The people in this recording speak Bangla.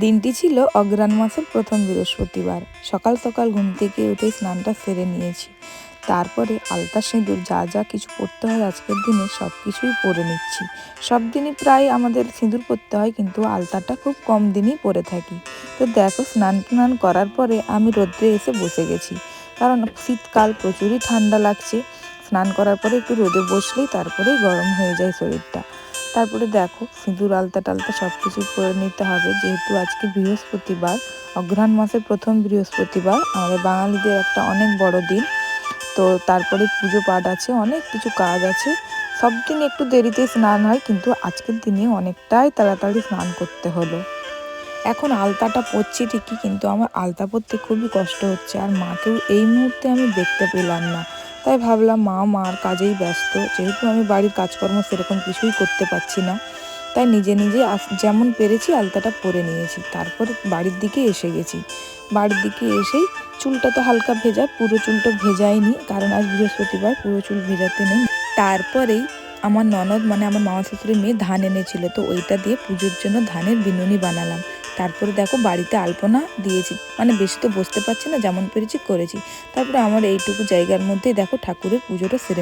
দিনটি ছিল অগ্রাণ মাসের প্রথম বৃহস্পতিবার। সকাল সকাল ঘুম থেকে উঠে স্নানটা সেরে নিয়েছি। তারপরে আলতা সিঁদুর, যা যা কিছু পরতে হয় আজকের দিনে সব কিছুই পরে নিচ্ছি। সব দিনই প্রায় আমাদের সিঁদুর পরতে হয়, কিন্তু আলতাটা খুব কম দিনই পরে থাকি। তো দেখো, স্নান টান করার পরে আমি রোদ্রে এসে বসে গেছি। কারণ শীতকাল প্রচুরই ঠান্ডা লাগছে। স্নান করার পরে একটু রোদে বসলেই তারপরেই গরম হয়ে যায় শরীরটা। তারপরে দেখো, সিঁদুর, আলতা টালতা সব কিছু করে নিতে হবে। যেহেতু আজকে বৃহস্পতিবার, অঘ্রাণ মাসের প্রথম বৃহস্পতিবার, আমাদের বাঙালিদের একটা অনেক বড় দিন। তো তারপরে পুজো পাঠ আছে, অনেক কিছু কাজ আছে। সব দিন একটু দেরিতে স্নান হয়, কিন্তু আজকের দিনে অনেকটাই তাড়াতাড়ি স্নান করতে হলো। এখন আলতাটা পরছি ঠিকই, কিন্তু আমার আলতা পরতে খুবই কষ্ট হচ্ছে আর মাকেও এই মুহূর্তে আমি দেখতে পেলাম না। তাই ভাবলাম মা মার কাজেই ব্যস্ত, যেহেতু আমি বাড়ির কাজকর্ম সেরকম কিছুই করতে পারছি না। তাই নিজে নিজে যেমন পেরেছি আলতাটা পরে নিয়েছি, তারপর বাড়ির দিকে এসে গেছি। বাড়ির দিকে এসেই চুলটা তো হালকা ভেজা, পুরো চুলটা ভেজাইনি কারণ আজ বৃহস্পতিবার, পুরো চুল ভেজাতে নেই। তারপরেই আমার ননদ মানে আমার মামা শ্বশুরের মেয়ে ধান এনেছিল, তো ওইটা দিয়ে পুজোর জন্য ধানের বিনুনি বানালাম। তারপরে দেখো বাড়িতে আলপনা দিয়েছি। মানে বেশি তো বসতে পারছি না, যেমন পেরেছি করেছি। তারপরে আমার এইটুকু জায়গার মধ্যেই দেখো ঠাকুরের পুজোটা সেরে